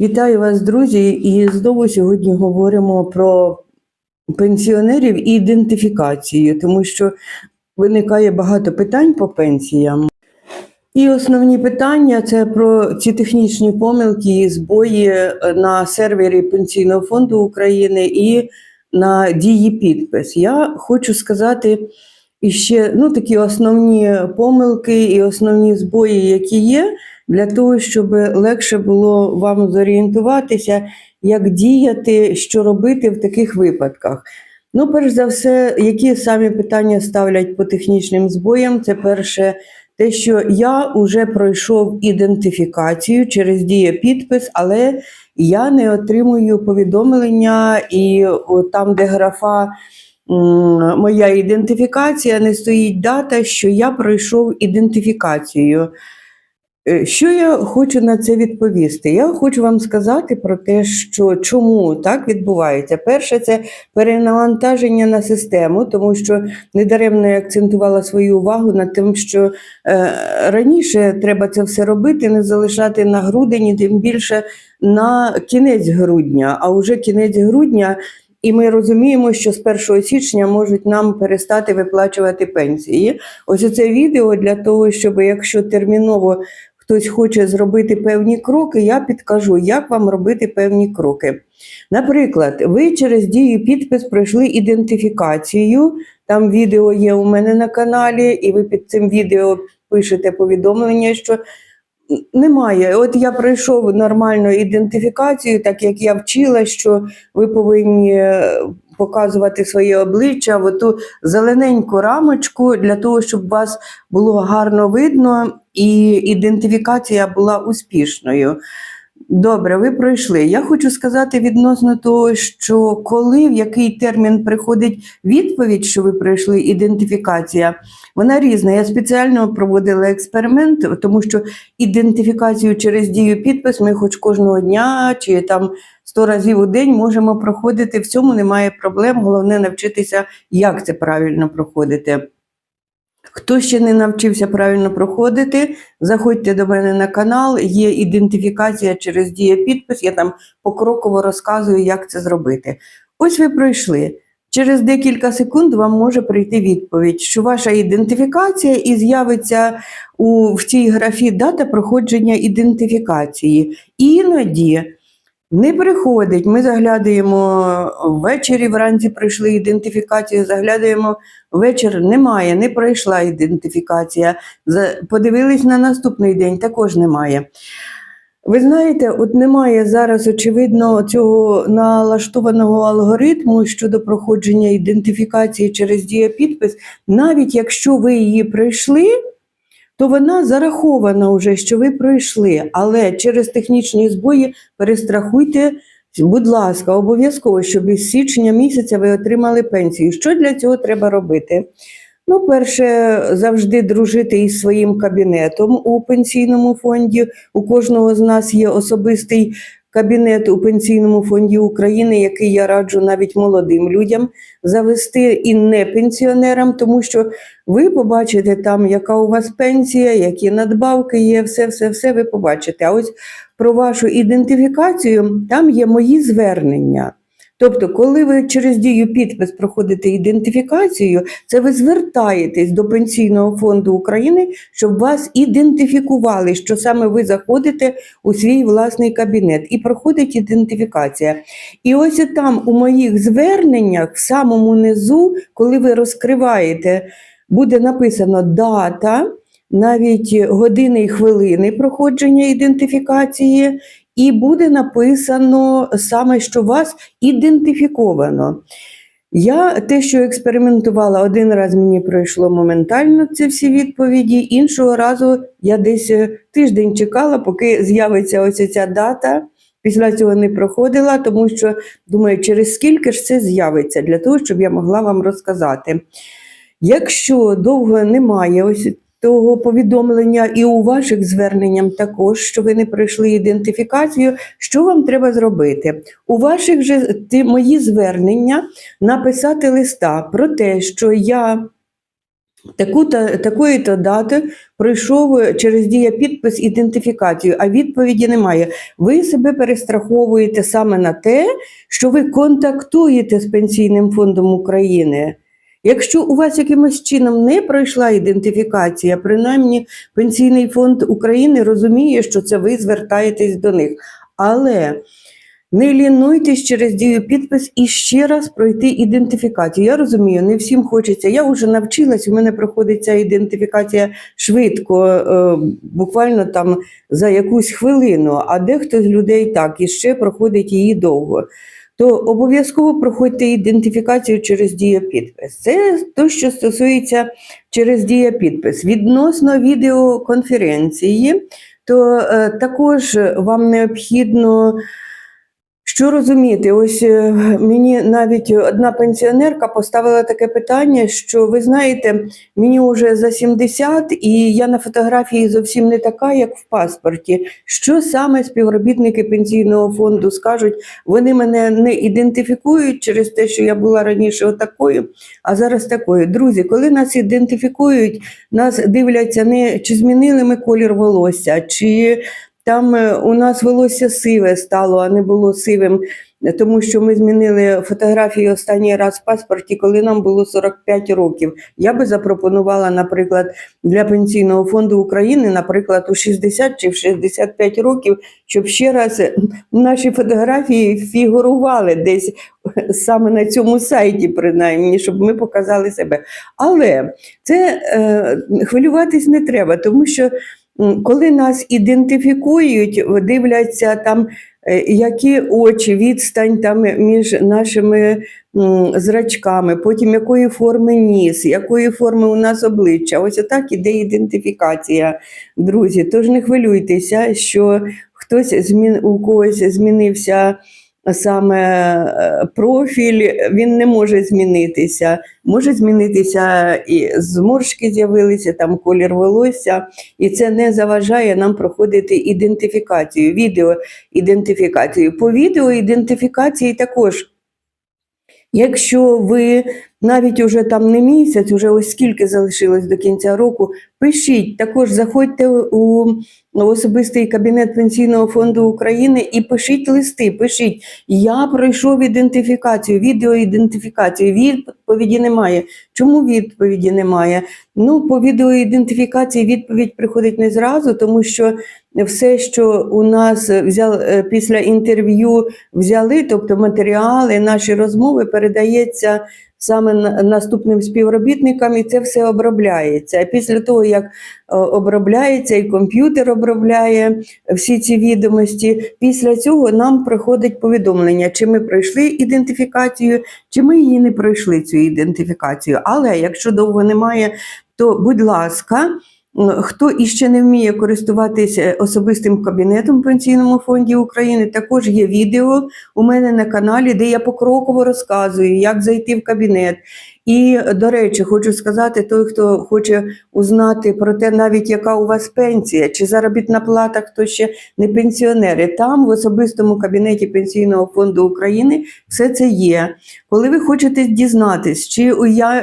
Вітаю вас, друзі! І знову сьогодні говоримо про пенсіонерів і ідентифікацію, тому що виникає багато питань по пенсіям. І основні питання це про ці технічні помилки і збої на сервері Пенсійного фонду України і на дії підпис. Я хочу сказати іще ну, такі основні помилки і основні збої, які є, для того, щоб легше було вам зорієнтуватися, як діяти, що робити в таких випадках. Ну, перш за все, які самі питання ставлять по технічним збоям? Це перше, те, що я вже пройшов ідентифікацію через дієпідпис, але я не отримую повідомлення, і там, де графа моя ідентифікація, не стоїть дата, що я пройшов ідентифікацію. Е, Що я хочу на це відповісти? Я хочу вам сказати про те, що чому так відбувається. Перше, це перенавантаження на систему, тому що недаремно я акцентувала свою увагу на тим, що е, раніше треба це все робити, не залишати на грудень, тим більше на кінець грудня. А вже кінець грудня. І ми розуміємо, що з 1 січня можуть нам перестати виплачувати пенсії. Ось це відео для того, щоб якщо терміново хтось хоче зробити певні кроки, я підкажу, як вам робити певні кроки. Наприклад, ви через дію підпис пройшли ідентифікацію. Там відео є у мене на каналі, і ви під цим відео пишете повідомлення, що немає. От я пройшов нормальну ідентифікацію, так як я вчила, що ви повинні показувати своє обличчя в ту зелененьку рамочку для того, щоб вас було гарно видно і ідентифікація була успішною. Добре, ви пройшли. Я хочу сказати відносно того, що коли в який термін приходить відповідь, що ви пройшли ідентифікація, вона різна. Я спеціально проводила експеримент, тому що ідентифікацію через дію підпис ми хоч кожного дня чи там 100 разів у день можемо проходити. В цьому немає проблем. Головне навчитися, як це правильно проходити. Хто ще не навчився правильно проходити, заходьте до мене на канал, є ідентифікація через дієпідпис, я там покроково розказую, як це зробити. Ось ви пройшли. Через декілька секунд вам може прийти відповідь, що ваша ідентифікація і з'явиться у, в цій графі дата проходження ідентифікації. Іноді не приходить. Ми заглядаємо ввечері, вранці прийшли ідентифікацію, заглядаємо вечір, немає, не пройшла ідентифікація. Подивились на наступний день, також немає. Ви знаєте, от немає зараз, очевидно, цього налаштованого алгоритму щодо проходження ідентифікації через дієпідпис, навіть якщо ви її пройшли, то вона зарахована вже, що ви пройшли, але через технічні збої перестрахуйте, будь ласка, обов'язково, щоб із січня місяця ви отримали пенсію. Що для цього треба робити? Ну, перше, завжди дружити із своїм кабінетом у пенсійному фонді. У кожного з нас є особистий кабінет у пенсійному фонді України, який я раджу навіть молодим людям завести і не пенсіонерам, тому що ви побачите там, яка у вас пенсія, які надбавки є, все, все, все ви побачите. А ось про вашу ідентифікацію там є мої звернення. Тобто, коли ви через дію підпис проходите ідентифікацію, це ви звертаєтесь до Пенсійного фонду України, щоб вас ідентифікували, що саме ви заходите у свій власний кабінет і проходить ідентифікація. І ось там у моїх зверненнях, в самому низу, коли ви розкриваєте, буде написано дата, навіть години і хвилини проходження ідентифікації, і буде написано саме, що вас ідентифіковано. Я те, що експериментувала один раз, мені пройшло моментально ці всі відповіді. Іншого разу я десь е, тиждень чекала, поки з'явиться ось ця дата. Після цього не проходила, тому що думаю, через скільки ж це з'явиться, для того, щоб я могла вам розказати. Якщо довго немає ось того повідомлення, і у ваших зверненням також, що ви не пройшли ідентифікацію, що вам треба зробити? У ваших же ті мої звернення написати листа про те, що я Таку-то, такої-то дати пройшов через дія підпис ідентифікацію, а відповіді немає. Ви себе перестраховуєте саме на те, що ви контактуєте з Пенсійним фондом України. Якщо у вас якимось чином не пройшла ідентифікація, принаймні Пенсійний фонд України розуміє, що це ви звертаєтесь до них. Але не лінуйтесь через дію підпис і ще раз пройти ідентифікацію. Я розумію, не всім хочеться. Я вже навчилась, у мене проходить ця ідентифікація швидко, е, буквально там за якусь хвилину, а дехто з людей так і ще проходить її довго. То обов'язково проходьте ідентифікацію через дієпідпис. Це те, що стосується через дієпідпис. Відносно відеоконференції, то е, також вам необхідно. Що розуміти? Ось е, мені навіть одна пенсіонерка поставила таке питання, що ви знаєте, мені вже за 70, і я на фотографії зовсім не така, як в паспорті. Що саме співробітники пенсійного фонду скажуть? Вони мене не ідентифікують через те, що я була раніше отакою, а зараз такою. Друзі, коли нас ідентифікують, нас дивляться не чи змінили ми колір волосся, чи там е, у нас волосся сиве стало, а не було сивим, тому що ми змінили фотографії останній раз в паспорті, коли нам було 45 років. Я би запропонувала, наприклад, для пенсійного фонду України, наприклад, у 60 чи в 65 років, щоб ще раз наші фотографії фігурували десь саме на цьому сайті, принаймні, щоб ми показали себе. Але це е, хвилюватись не треба, тому що. Коли нас ідентифікують, дивляться там, е, які очі, відстань там між нашими зрачками, потім якої форми ніс, якої форми у нас обличчя. Ось отак іде ідентифікація, друзі. Тож не хвилюйтеся, що хтось змін, у когось змінився саме е, профіль, він не може змінитися. Може змінитися і зморшки з'явилися, там колір волосся, і це не заважає нам проходити ідентифікацію, відеоідентифікацію. По відеоідентифікації також. Якщо ви навіть уже там не місяць, уже ось скільки залишилось до кінця року, пишіть, також заходьте у особистий кабінет Пенсійного фонду України і пишіть листи, пишіть, я пройшов ідентифікацію, відеоідентифікацію, відповіді немає. Чому відповіді немає? Ну, по відеоідентифікації відповідь приходить не зразу, тому що все, що у нас взял, е, після інтерв'ю взяли, тобто матеріали, наші розмови, передається саме наступним співробітникам, і це все обробляється. А після того, як е, обробляється, і комп'ютер обробляє всі ці відомості, після цього нам приходить повідомлення, чи ми пройшли ідентифікацію, чи ми її не пройшли цю ідентифікацію. Але якщо довго немає, то будь ласка. Хто іще не вміє користуватися особистим кабінетом Пенсійному фонді України, також є відео у мене на каналі, де я покроково розказую, як зайти в кабінет. І, до речі, хочу сказати, той, хто хоче узнати про те, навіть яка у вас пенсія, чи заробітна плата, хто ще не пенсіонери, там в особистому кабінеті Пенсійного фонду України все це є. Коли ви хочете дізнатись, чи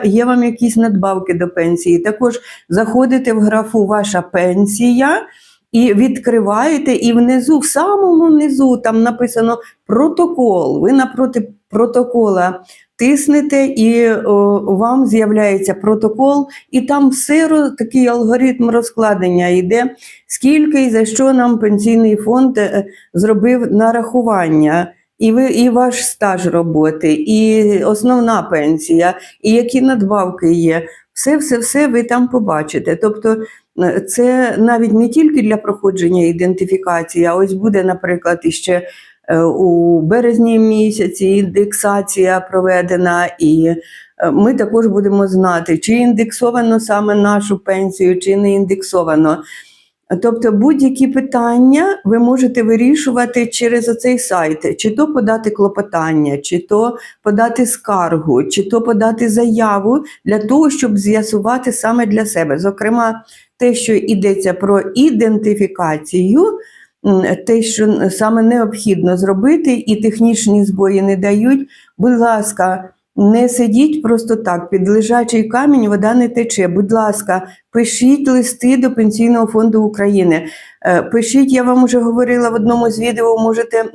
є вам якісь надбавки до пенсії, також заходите в графу Ваша пенсія. І відкриваєте, і внизу, в самому низу, там написано протокол. Ви напроти протокола тиснете, і о, вам з'являється протокол, і там все такий алгоритм розкладення йде, скільки і за що нам пенсійний фонд е, зробив нарахування. І ви, і ваш стаж роботи, і основна пенсія, і які надбавки є. Все, все, все ви там побачите. Тобто е, це навіть не тільки для проходження ідентифікації, а ось буде, наприклад, іще у березні місяці індексація проведена, і е, ми також будемо знати, чи індексовано саме нашу пенсію, чи не індексовано. Тобто будь-які питання ви можете вирішувати через оцей сайт, чи то подати клопотання, чи то подати скаргу, чи то подати заяву для того, щоб з'ясувати саме для себе. Зокрема, те, що йдеться про ідентифікацію, те, що саме необхідно зробити, і технічні збої не дають. Будь ласка, Не сидіть просто так, під лежачий камінь вода не тече. Будь ласка, пишіть листи до Пенсійного фонду України. Е, Пишіть, я вам уже говорила в одному з відео, можете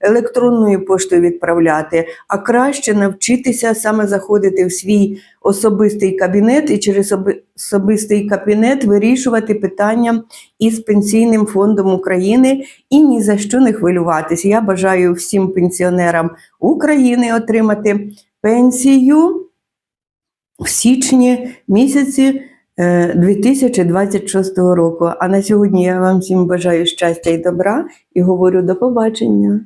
електронною поштою відправляти, а краще навчитися саме заходити в свій особистий кабінет і через особистий кабінет вирішувати питання із Пенсійним фондом України і ні за що не хвилюватись. Я бажаю всім пенсіонерам України отримати пенсію в січні місяці е, 2026 року. А на сьогодні я вам всім бажаю щастя і добра і говорю до побачення.